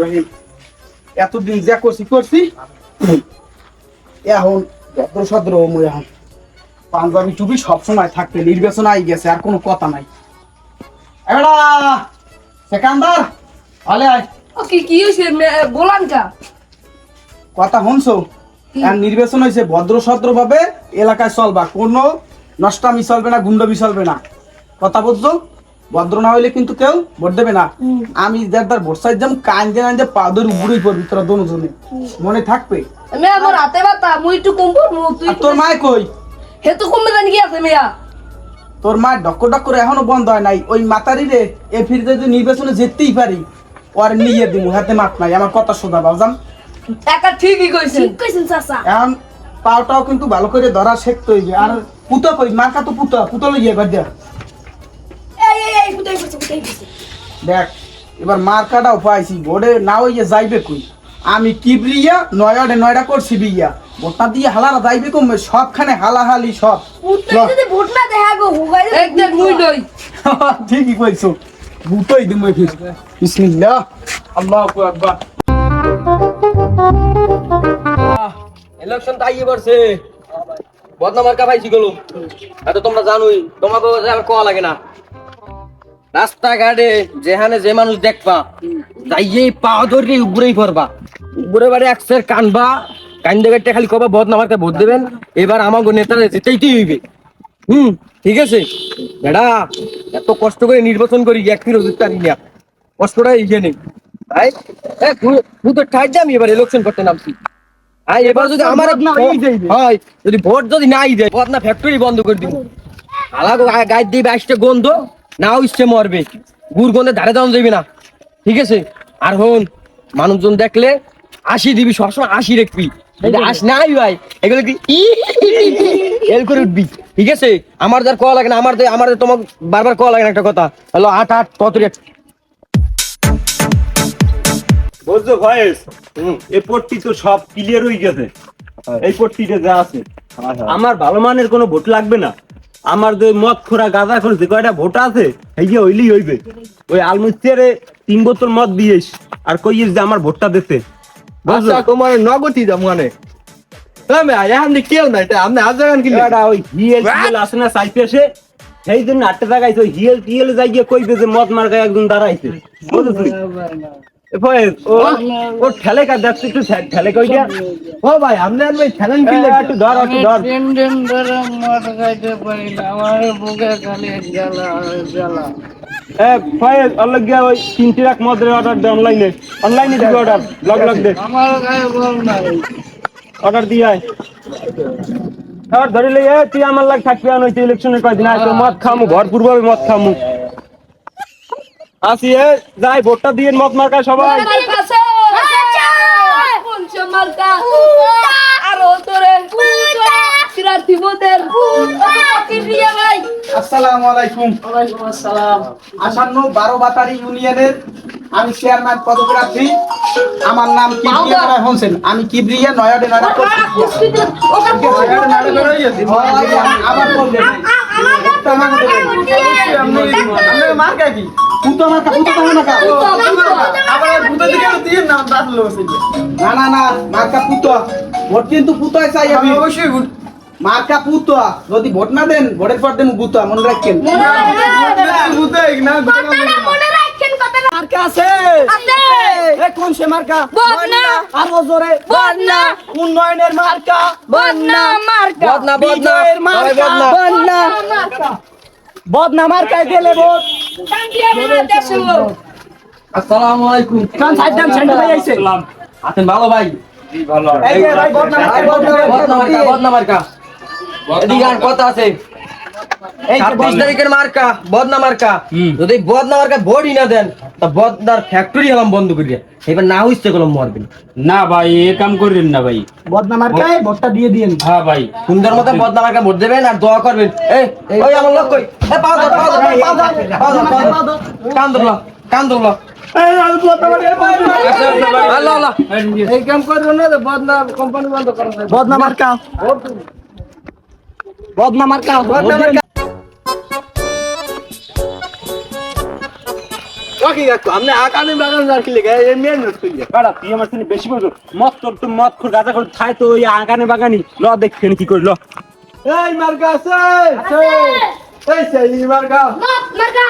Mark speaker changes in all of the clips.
Speaker 1: রহিম। এতদিন যা করছি করছি। এখন ভদ্র সদ্র মই এখন পাঞ্জাবি টুপি সবসময় থাকবে নির্বাচন আই গেছে আর কোনো কথা নাই। সেকান্দার আলে আয়।
Speaker 2: ও কি কি বলান
Speaker 1: কথা শুনছো? আর নির্বাচন হয়েছে ভদ্র সদ্র ভাবে এলাকায় চলবা। কোনো নষ্টামি চলবে না গুন্ডবি চলবে না। কথা বুঝছ? ভদ্র না হইলে কিন্তু কেউ ভোট দেবে না। আমি যার ভোট সাইড যাম কান্দে কান্দে পাদের উপরেই পড়বি তোরা দোনোজনে মনে থাকবে?
Speaker 2: মে আমার হাতে বাতা মুই একটু কম পড়ব তুই
Speaker 1: তোর মায় কই?
Speaker 2: হে তো কমবে জানি কি আছে মেয়া।
Speaker 1: তোর মা ডক্কর ডক্কর এখনও বন্ধ হয় নাই। ওই মাতারি রে এ ফিরতে যদি নির্বাচনে যেতেই পারি ওর নিয়ে দিব হাতে মাত নাই। আমার কথা শোধা বাবজান।
Speaker 2: একা ঠিকই কইছেন।
Speaker 3: ঠিক কইছেন চাচা।
Speaker 1: এখন পাওটাও কিন্তু ভালো করে ধরা শেখতে হইবে। আর পুতো কই? মার্কা তো পুতো। পুতো লইয়ে এবার দেখ দেখ এবার মার্কাটাও পাইছি বোর্ডে না হইয়ে যাইবে কই? আমি কিবরিয়া নয়ডে নয়ডা করছি বিয়া। দিয়ে হালারা যাইবে কমবে সবখানে হালাহালি সব। ঠিকই কইছো। দিম বিসমিল্লাহ। আল্লাহু আকবার।
Speaker 4: ইলেকশন তো আইয়ে বদনামার কা পাইছি গেল এত তোমরা জানোই তোমাকে আর কোয়া লাগে না। রাস্তাঘাটে যেখানে যে মানুষ দেখবা যাইয়ে পা ধরে উপরেই পড়বা। উপরে বাড়ি একসের কানবা কান্দে গাড়িটা খালি কবা বদনামার কা ভোট দেবেন। এবার আমাকে নেতারা যেতেইতেই হইবে। হুম ঠিক আছে? বেড়া এত কষ্ট করে নির্বাচন করি এক ফিরো জিততে পারি না। কষ্টটা এইখানে। তাই এ তো ঠাই আমি এবার ইলেকশন করতে নামছি। আই এবার যদি আমার। হয় যদি ভোট যদি নাই দেয় বদনা ফ্যাক্টরি বন্ধ করে দিব। আলাগো গায়ে দিবে আসতে গন্ধ নাও ইচ্ছে মরবে। গুড় গন্ধে ধারে দাম যাবে না। ঠিক আছে? আর হন মানুষজন দেখলে আশি দিবি সবসময় আশি রাখবি যদি আশ নাই ভাই এগুলো কি এল করে উঠবি। ঠিক আছে? আমার যার কল লাগে না আমার আমার তোমার বারবার কল লাগে না একটা কথা। হ্যালো আট আট কত রেট
Speaker 5: বুঝছ ভয়েস? এই পট্টি তো সব ক্লিয়ার হয়ে গেছে। এই পট্টিতে যা আছে। আমার ভালো মানের কোনো ভোট লাগবে না। আমার যে মদ খোরা গাঁজা খোর যে কয়টা ভোট আছে? এই যে হইলেই হইবে। ওই আলমুস্তিয়ারে তিন বোতল মদ দিয়েস আর কইস যে আমার ভোটটা দিতে
Speaker 6: আচ্ছা তোমার নগতি দাম মানে? আমি কেউ নাই আপনি আজ কি
Speaker 5: ওই হিএল টিএল আছে না সাইপেসে সেই জন্য আটটা জায়গায় ওই হিএল টিএল যাই গিয়ে কইবে যে মদ মার গায়ে একজন দাঁড়াইছে। বুঝেছ এ ভয়েস ও ঠেলে কা দেখছিস একটু ঠেলে কইটা
Speaker 6: ও ভাই আপনি আর ভাই খেলেন কি
Speaker 5: এ, একটু ধর একটু ধর। এ ফয়েজ অল্লাহ গিয়া ওই তিন ট্রাক মদের অর্ডার দে অনলাইনে অনলাইনে দিবি অর্ডার লগ লগ দে। অর্ডার দিয়ে আয়। এবার ধরে লই এ তুই আমার লাগ থাকবি আর নইতে ইলেকশনের কয়দিন আয় তো মদ খামু ভরপুর ভাবে মদ খামু। আসি যাই ভোটটা দিয়ে মদ মার্কা সবাই
Speaker 1: আসসালামু আলাইকুম আসসালাম আসন্ন বারো বাতারি ইউনিয়নের আমি চেয়ারম্যান পদপ্রার্থী আমার নাম কিবরিয়া রায় হোসেন আমি কিবরিয়া নয়াডে নয়ডা করছি আবার বললেন কি? পুতো পুতো আবার পুতো দিকে দিয়ে না না না পুতো। ভোট কিন্তু পুতো চাই আমি। অবশ্যই মার্কা পুতো। যদি ভোট না দেন ভোটের পর দেন বুতো মনে রাখেন।
Speaker 3: কথাটা
Speaker 4: মার্কা আছে?
Speaker 3: আছে।
Speaker 4: এ কোন সে মার্কা?
Speaker 3: বদনা।
Speaker 4: আরও জোরে।
Speaker 3: বদনা।
Speaker 4: উন্নয়নের মার্কা।
Speaker 3: বদনা মার্কা।
Speaker 4: বদনা বদনা।
Speaker 1: মার্কা।
Speaker 4: বদনা।
Speaker 3: মার্কা।
Speaker 4: বদনা মার্কায় গেলে আসসালামু আলাইকুম। কান সাইড ডান সাইড ভাই আইছে। আছেন ভালো ভাই?
Speaker 1: এই যে ভাই ভোট না মার্কা, মার্কা।
Speaker 4: বদনা মার্কা। বদনা মার্কা এদিকে আর কথা আছে। ছাব্বিশ তারিখের মার্কা বদনা মার্কা যদি বদনা মার্কা বডি না দেন তা বদনার ফ্যাক্টরি হলাম বন্ধ করিয়া এবার না হইছে কলম মরবেন।
Speaker 5: না ভাই এ কাম করেন না ভাই।
Speaker 1: বদনা মার্কায় ভোটটা দিয়ে দিয়েন।
Speaker 5: হ্যাঁ ভাই।
Speaker 4: সুন্দর মতো বদনা মার্কা ভোট দেবেন আর দোয়া করবেন। এই ওই আমার লোক কই? এ পাও ধর পাও ধর পাও ধর পাও ধর কান ধরলো কান ধরলো। আল্লাহ আল্লাহ।
Speaker 6: এই কাম করব না বদনা কোম্পানি বন্ধ করা
Speaker 1: বদনা মার্কা। বদনা মার্কা। বদনা মার্কা।
Speaker 6: বাকি রাখো আপনি আকানে বাগান রাখলে এই মেন রসইয়া
Speaker 5: বেড়া তুই আমার সাথে বেশি বলছো মদ তোর তো মদ খোর গাঁজা খোর খায় তো ওই আগানে বাগানি ল দেখি কি করল
Speaker 6: এই মার্কা আছে। এই সেই মার্কা
Speaker 3: মার্কা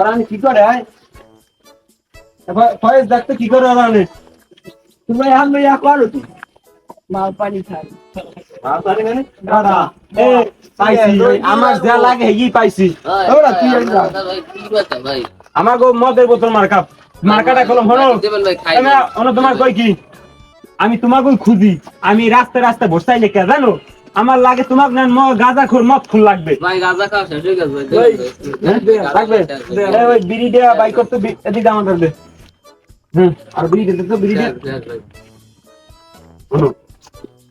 Speaker 5: রানি কি করে আয় ফয়েজ দেখতে কি করে রানি তুমি এখন ইয়া করো তুই
Speaker 2: মাল পানি খাই।
Speaker 5: দাদা এ পাইছি আমার যা লাগে হেই পাইছি।
Speaker 6: ওরা তুই একটা
Speaker 5: আমার গো মদের বোতল মার্কা মার্কাটা কলম হলো আমি তোমার কই কি? আমি তোমাকে খুঁজি। আমি রাস্তা রাস্তা বসাই লেখা জানো? আমার লাগে তোমাকে না ম গাঁজা খোর মদ খুন লাগবে।
Speaker 7: ভাই গাঁজা খাও শেষ হয়ে গেছে ভাই
Speaker 5: ওই, লাগবে। ওই বিড়ি দেওয়া বাই করতে বি- এদিকে আমাদের দে। হুম আর বিড়ি দিতে তো বিড়ি দে।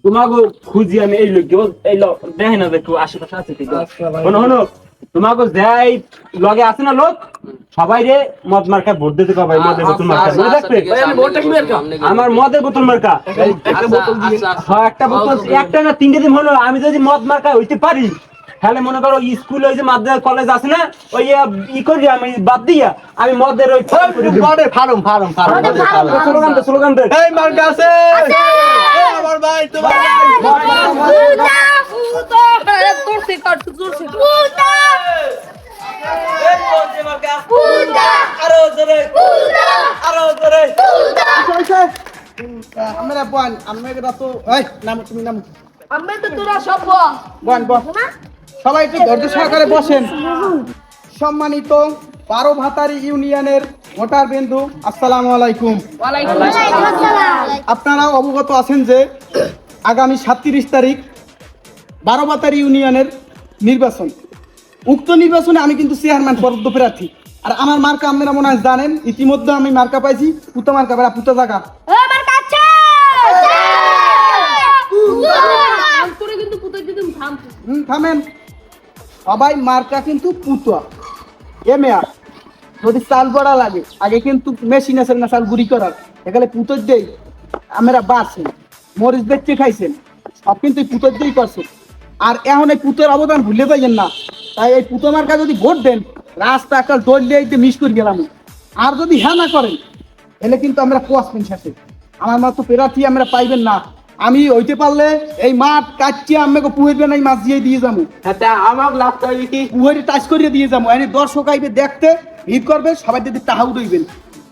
Speaker 5: তোমাকে খুঁজি আমি এই লোক এই লোক দেখে না একটু আশেপাশে আছে কিন্তু হনো তোমাকে যাই লগে আছে না লোক সবাই রে মদ মার্কা ভোট দিতে পারবে মদের বোতল মার্কা। মনে থাকবে আমার মদের বোতল মার্কা। হ্যাঁ, একটা বোতল একটা না তিনটে দিন হলো আমি যদি মদ মার্কা হইতে পারি তাহলে মনে করো স্কুল ওই যে মাদ্রাসা কলেজ আছে না ওই ই করি আমি বাদ দিয়া আমি মদের ওই farm
Speaker 6: farm farm farm
Speaker 5: slogan দে স্লোগান দে।
Speaker 6: এই মার্কা আছে! এই আমার ভাই তোমার
Speaker 4: আরও জোরে। আরও জোরে।
Speaker 3: পুতা!
Speaker 1: আমরা বল আমরা তো এই নাম তুমি নাম।
Speaker 2: আমি তো তোরা সব
Speaker 1: বল বল সবাই একটু ধৈর্য সহকারে বসেন। সম্মানিত বারো ভাতারি ইউনিয়নের ভোটার বিন্দু আসসালামু আলাইকুম।
Speaker 2: ওয়ালাইকুম
Speaker 1: আপনারা অবগত আছেন যে আগামী সাতত্রিশ তারিখ বারো ভাতারি ইউনিয়নের নির্বাচন। উক্ত নির্বাচনে আমি কিন্তু চেয়ারম্যান পদ্ম প্রার্থী। আর আমার মার্কা আপনারা মনে হয় জানেন ইতিমধ্যে আমি মার্কা পাইছি পুতো মার্কা বেড়া পুতো হুম থামেন। সবাই মার্কা কিন্তু পুতুয়া। এ মেয়া, যদি চাল বড়া লাগে, আগে কিন্তু মেশিন আছে না চাল গুড়ি করার। এখানে পুতোর দেই, আমরা বাড়ছেন, মরিচ দেখতে খাইছেন, সব কিন্তু পুতোর দিয়েই করছেন। আর এখন এই পুতোর অবদান ভুলে যাইয়েন না। তাই এই পুতো মার্কা যদি ভোট দেন, রাস্তা একটা দৌড় দিয়ে মিস করে গেলাম। আর যদি হ্যাঁ না করেন এলে কিন্তু আমরা পোয়াসবেন শেষে। আমার মতো প্রার্থী আমরা পাইবেন না। আমি হইতে পারলে এই মাঠ কাটিয়ে আমাকে পুহেরবেন এই মাছ দিয়ে দিয়ে যাব
Speaker 6: হাতে আমার লাভ করি। কি
Speaker 1: পুহেরি টাচ করিয়ে দিয়ে যাব এনে দর্শক আইবে দেখতে ভিড় করবে সবাই যদি তাহাও রইবেন।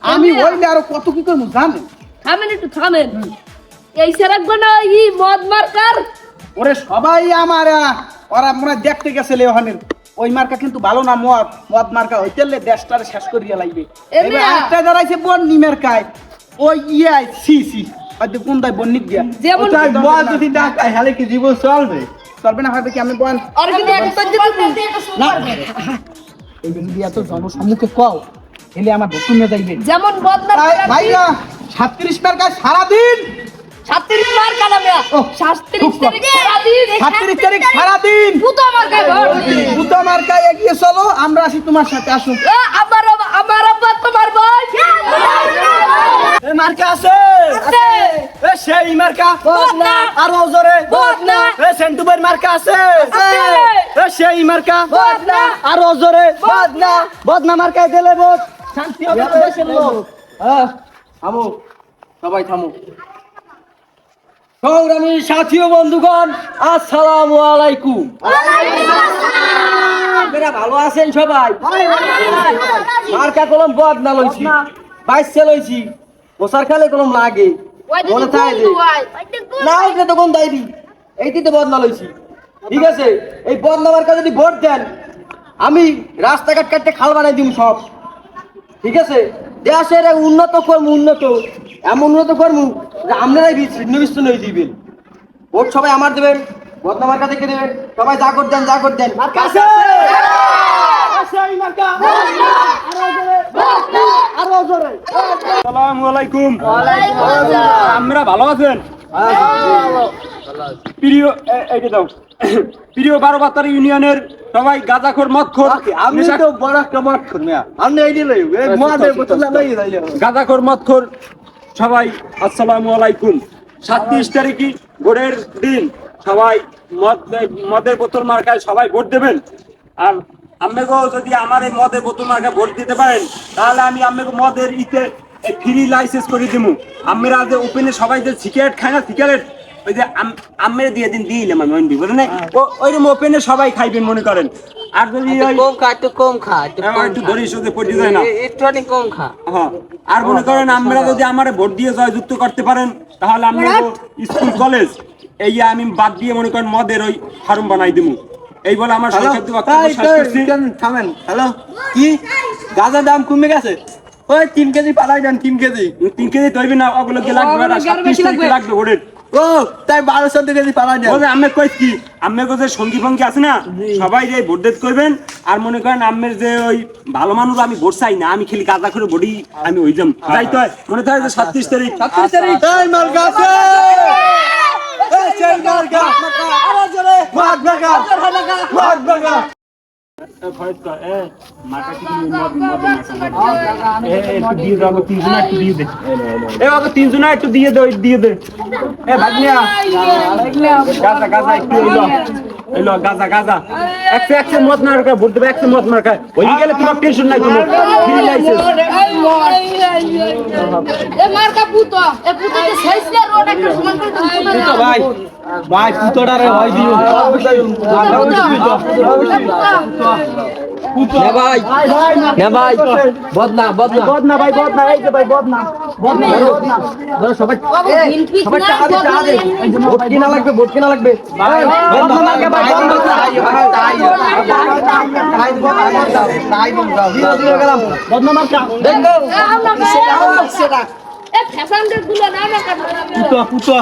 Speaker 1: আমি হইলে আরও কত কি করব জানেন?
Speaker 2: থামেন একটু থামেন। এই সে রাখব না ই মদ মার্কার।
Speaker 1: ওরে সবাই আমার ওরা মনে দেখতে গেছে লেওহানের ওই মার্কা কিন্তু ভালো না মদ মদ মার্কা। হইতেলে দেশটারে শেষ করিয়া লাগবে এবার
Speaker 2: আ-
Speaker 1: আরেকটা দাঁড়াইছে বন্নি মার্কায়। ওই ইয়ে সি সি। হয়তো কোন দায়? বন্নিক
Speaker 2: যেমন
Speaker 6: তাই বল যদি না খায় তাহলে কি জীবন চলবে?
Speaker 1: চলবে না হবে কি আমি বল?
Speaker 2: আর
Speaker 1: না। এই যদি এত জনসম্মুখে কও আমার যাইবে
Speaker 2: যেমন
Speaker 1: ভাইরা সারাদিন।
Speaker 2: সাতত্রিশ মার কানা মেয়া
Speaker 1: ও,
Speaker 2: সাতত্রিশ
Speaker 1: খুব কম।
Speaker 2: তারিখ সারাদিন।
Speaker 1: সাতত্রিশ তারিখ সারাদিন।
Speaker 2: পুতো
Speaker 1: পুতো এগিয়ে চলো আমরা আসি তোমার সাথে আসুন
Speaker 2: এ, আমার আমার আব্বা তোমার ভাই
Speaker 4: মার্কা আছে। এ সেই মার্কা
Speaker 2: বদনা।
Speaker 4: আরও জোরে।
Speaker 2: বদনা।
Speaker 4: এ সেন্টুবের মার্কা আছে। এ সেই মার্কা।
Speaker 2: বদনা।
Speaker 4: আরও জোরে।
Speaker 2: বদনা।
Speaker 4: বদনা মার্কায় দিলে শান্তি হবে দেশের লোক। হ্যাঁ থামো। সবাই থামো। সংগ্রামী সাথী ও বন্ধুগণ আসসালামু আলাইকুম। আপনারা ভালো আছেন সবাই? মার্কা কলম বদনা লইছি। বাইশে লইছি বসার খালে কলম লাগে। মনে থাকে না তো বদনা লইছি। ঠিক আছে? এই বদনা মার্কা যদি ভোট দেন আমি রাস্তাঘাট কাটতে খাল বানাই দিম সব। ঠিক আছে? দেশের উন্নত কর্ম উন্নত। এমন উন্নত কর্ম যে আপনারাই ভিন্ন বিচ্ছিন্ন হয়ে দিবেন ভোট সবাই আমার দেবেন বদনা কাছে থেকে দেবেন সবাই যা কর দেন যা কর দেন। আছে আছে এই মার্কা। আরও জোরে।
Speaker 5: আসসালামু আলাইকুম। আমরা ভালো আছেন? প্রিয় এইটা দাও। প্রিয় বারো বাতার ইউনিয়নের সবাই গাঁজাখোর মদখোর।
Speaker 6: আমি তো বড় একটা এই দিলে
Speaker 5: গাঁজাখোর মদখোর সবাই আসসালামু আলাইকুম। সাতত্রিশ তারিখই ভোটের দিন সবাই মদ মদের বোতল মার্কায় সবাই ভোট দেবেন। আর আম্মেগো যদি আমার এই মদের বোতল মার্কা ভোট দিতে পারেন তাহলে আমি আম্মেগো মদের ইতে ফ্রি লাইসেন্স করে দিমু। আম্মেরা যে ওপেনে সবাই যে সিগারেট খায় না সিগারেট ওই যে আম- আম্মের দিয়ে দিন দিলাম আমি ওই বুঝলেন ও ওইরকম ওপেনে সবাই খাইবেন মনে করেন। আর যদি ওই
Speaker 7: কম খা একটু কম খা একটু
Speaker 5: হ্যাঁ। ধরিস ওদের পড়ে যায় না।
Speaker 7: একটু অনেক কম খা
Speaker 5: হ্যাঁ আর মনে করেন আমরা যদি আমার ভোট দিয়ে জয়যুক্ত করতে পারেন তাহলে আমরা স্কুল কলেজ এই আমি বাদ দিয়ে মনে করেন মদের ওই ফার্ম বানাই দিমু। এই বলে আমার সরকার বক্তব্য শেষ করছি।
Speaker 6: থামেন। হ্যালো কি? গাঁজার দাম কমে গেছে। ওই তিন কেজি পালাই দেন তিন কেজি।
Speaker 5: তিন কেজি তৈরি না লাগবে সব পিস পিস লাগবে। ওদের।
Speaker 6: ও তাই বারো চোদ্দ কেজি পালাই দেন।
Speaker 5: বলে আমি কই কি? আম্মের যে সঙ্গী ফঙ্গি আছে না? সবাই যে ভোট দিতে করবেন আর মনে করেন আম্মের যে ওই ভালো মানুষ আমি ভোট চাই না আমি খালি গাঁজা করে বডি আমি ওই যাম তাই তো মনে থাকে যে সাতত্রিশ তারিখ।
Speaker 6: এই মার্কা এই মার মার্কা মার
Speaker 5: বাবা তিনজনা একটু দিয়ে দে। দিয়ে দে এ ভাগ্নিয়া। গাজা গাজা একটু এলো লো গাজা গাজা। একশো একশো মত রাখা ভোট দেবে একশো মত রাখা ওই গেলে তোমার টেনশন নাই কোনো ফ্রি লাইসেন্স
Speaker 2: এ মার্কা পুতো। এ পুতো যে শেষ না রোড একটা সমান করে পুতো
Speaker 1: ভাই ভাই পুতোটারে ভাই দিও।
Speaker 4: নে ভাই। নে ভাই। বদনা বদনা।
Speaker 5: বদনা ভাই বদনা এই যে ভাই বদনা।
Speaker 4: ধরো। সবাই
Speaker 2: বাবু দিন পিছ
Speaker 4: সবাই
Speaker 2: না
Speaker 4: টাকা দে টাকা দে। ভোট কিনা লাগবে ভোট কিনা লাগবে। বদনা মার্কা ভাই বদনা।
Speaker 1: বদনা মার্কা
Speaker 4: দেখো।
Speaker 2: এ আমরা এ ফ্যাশনগুলো না না। কাটা
Speaker 1: পুতো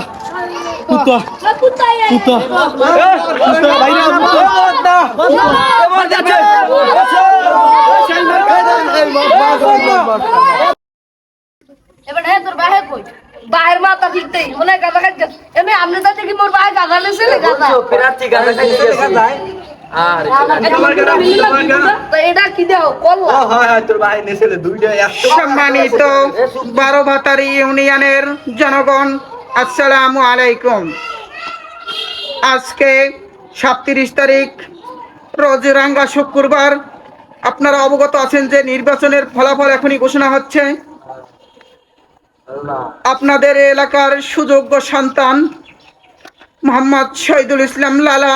Speaker 2: এবার হ্যাঁ তোর বাহে কই? বাহের মাথা ঠিকতেই মনে গাদা খাইছে এমনি আমনে তো দেখি মোর বাহে গাদা লেছে লে গাদা
Speaker 4: প্রার্থী গাজা খাইছে গাজায় আর
Speaker 2: তো। এটা কি দাও কল্লা।
Speaker 8: সম্মানিত বারো ভাতারি ইউনিয়নের জনগণ আসসালামু আলাইকুম। আজকে সাতত্রিশ তারিখ রোজ রাঙ্গা শুক্রবার। আপনারা অবগত আছেন যে নির্বাচনের ফলাফল এখনই ঘোষণা হচ্ছে। আপনাদের এলাকার সুযোগ্য সন্তান মোহাম্মদ শহীদুল ইসলাম লালা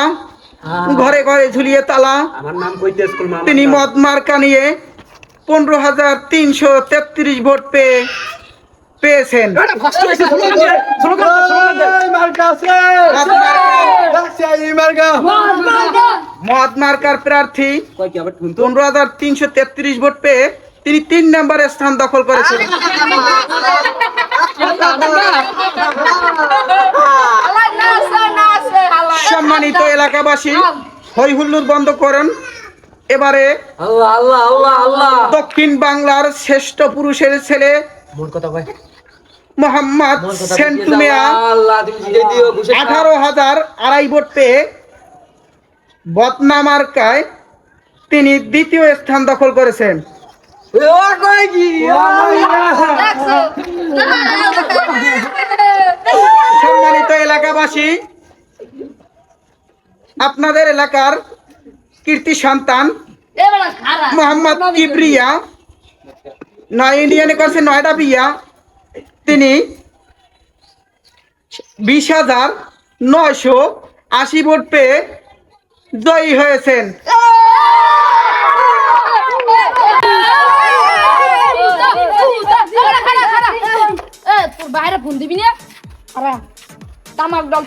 Speaker 8: ঘরে ঘরে ঝুলিয়ে তালা। তিনি মদ মার্কা নিয়ে পনেরো হাজার তিনশো তেত্রিশ ভোট পেয়ে পেয়েছেন। মদ মার্কার প্রার্থী পনেরো হাজার তিনশো তেত্রিশ ভোট পেয়ে তিনি তিন নম্বরে স্থান দখল করেছেন। সম্মানিত এলাকাবাসী হই হুল্লোড় বন্ধ করেন। এবারে
Speaker 4: আল্লাহ আল্লাহ আল্লাহ। আল্লাহ
Speaker 8: দক্ষিণ বাংলার শ্রেষ্ঠ পুরুষের ছেলে
Speaker 4: মোর কথা ভাই
Speaker 8: মোহাম্মদ সেন্টু মিয়া
Speaker 4: আল্লাহ তুমি জিতে দিও ঘুষে খাও।
Speaker 8: আঠারো হাজার আড়াই ভোট পেয়ে বদনামার্কায় তিনি দ্বিতীয় স্থান দখল করেছেন। সম্মানিত এলাকাবাসী আপনাদের এলাকার কীর্তি সন্তান মোহাম্মদ কিবরিয়া নয় ইন্ডিয়ানে করছে নয়টা বিয়া তিনি বিশ হাজার নয়শো আশি ভোট পেয়ে জয়ী হয়েছেন।
Speaker 2: বাইরে ফোন দিবি না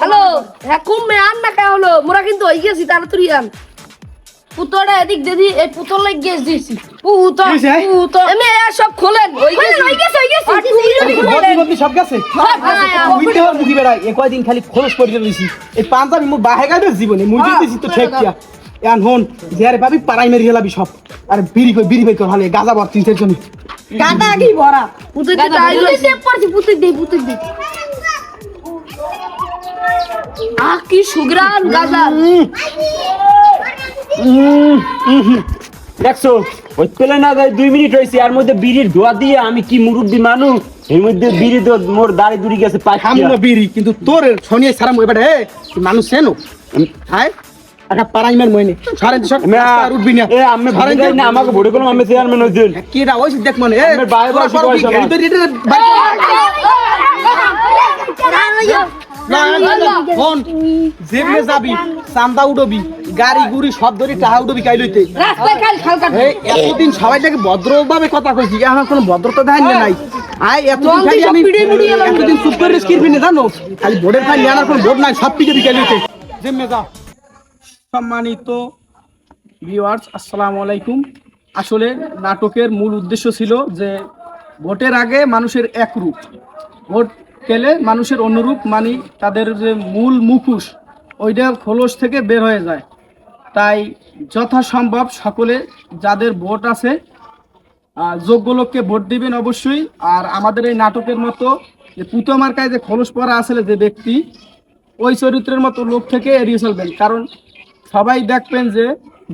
Speaker 2: হ্যালো হ্যাঁ কুমে আন না কে হলো? মোরা কিন্তু হয়ে গেছি, তাড়াতাড়ি আন। পুতোটা এদিক দিদি এই পুতোর লাগি গেছ দিছি পুতো
Speaker 1: দিছে?
Speaker 2: পুতো এমনি এ সব খোলেন। হই গেছি। হই গেছে হই গেছে।
Speaker 1: বদনি সব গেছে। উইতে হর মুখি বেড়াই এ কয়দিন খালি খরচ করে দিয়েছি এই পাঞ্জাবি মু বাহে গাইবে জীবনে। মুই দিতেছি তো ঠিক কিয়া এন হন জিয়ারে ভাবি পাড়াই মেরি হেলাবি সব। আর বিড়ি কই বিড়ি বাই কর হালে? গাজা বর তিন চারজন
Speaker 2: গাদা কি ভরা? পুতো দিতে আইলো পুতো পড়ছি পুতো দে পুতো দে। আ কি সুগ্রান গাজা
Speaker 5: দেখছ ওই পেলে না যায় দুই মিনিট হয়েছে আর মধ্যে বিড়ির ধোয়া দিয়ে আমি কি মুরব্বী মানুষ এর মধ্যে বিড়ি তো মোর দাড়ি দুড়ি গেছে
Speaker 1: হামলো বিড়ি কিন্তু তোর শনিয়ে সারা মই বেটা তুই মানুষ সেনো হাই একটা পারাইমের মইনে সারেন সব আর উঠবি না
Speaker 5: এ আমি
Speaker 1: সারেন
Speaker 5: ভোটে না আমাকে ভোটে করলাম আমি চেয়ারম্যান
Speaker 1: দেখ মনে এ বাইরে না, না, ফোন। যাবি চান্দা উঠবি গাড়ি গুড়ি সব ধরে টাহা কাই লইতে এতদিন সবাই ভদ্রভাবে কথা কইছি এখন কোনো ভদ্রতা দেখাই নাই। এতদিন আমি এতদিন জানো? খালি ফাইল নেওয়ার কোনো ভোট নাই সব পিকে বিকে লইতে যেমনে যা। সম্মানিত ভিউয়ার্স আসসালামু আলাইকুম। আসলে নাটকের মূল উদ্দেশ্য ছিল যে ভোটের আগে মানুষের একরূপ ভোট পেলে মানুষের অনুরূপ মানে তাদের যে মূল মুখোশ, ওইটা খোলস থেকে বের হয়ে যায়। তাই যথাসম্ভব সকলে যাদের ভোট আছে যোগ্য লোককে ভোট দিবেন অবশ্যই। আর আমাদের এই নাটকের মতো যে পুতো মার্কায় যে খোলস পরা আসলে যে ব্যক্তি, ওই চরিত্রের মতো লোক থেকে এড়িয়ে চলবেন। কারণ সবাই দেখবেন যে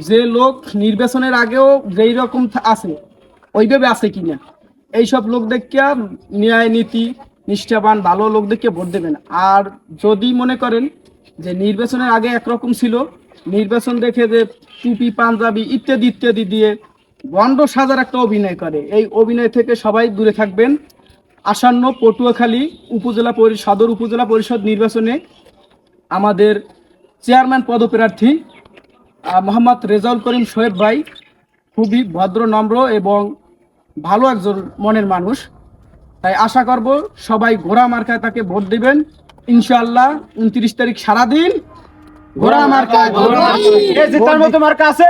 Speaker 1: যে লোক নির্বাচনের আগেও যেই রকম আছে, ওইভাবে আছে কিনা। এইসব লোক দেখিয়া ন্যায় নীতি নিষ্ঠাবান, ভালো লোক দেখে ভোট দেবেন। আর যদি মনে করেন যে নির্বাচনের আগে একরকম ছিল, নির্বাচন দেখে যে টুপি, পাঞ্জাবি ইত্যাদি ইত্যাদি দিয়ে বন্ড সাজার একটা অভিনয় করে, এই অভিনয় থেকে সবাই দূরে থাকবেন। আসন্ন পটুয়াখালী উপজেলা সদর উপজেলা পরিষদ নির্বাচনে আমাদের চেয়ারম্যান পদপ্রার্থী মোহাম্মদ রেজাউল করিম শোয়েব ভাই খুবই ভদ্র, নম্র এবং ভালো একজন মনের মানুষ। তাই আশা করব সবাই ঘোড়া মার্কায় তাকে ভোট দিবেন। ইনশাল্লাহ উনত্রিশ তারিখ সারাদিন ঘোড়া মার্কায়।
Speaker 5: জেতার মতো মার্কা আছে।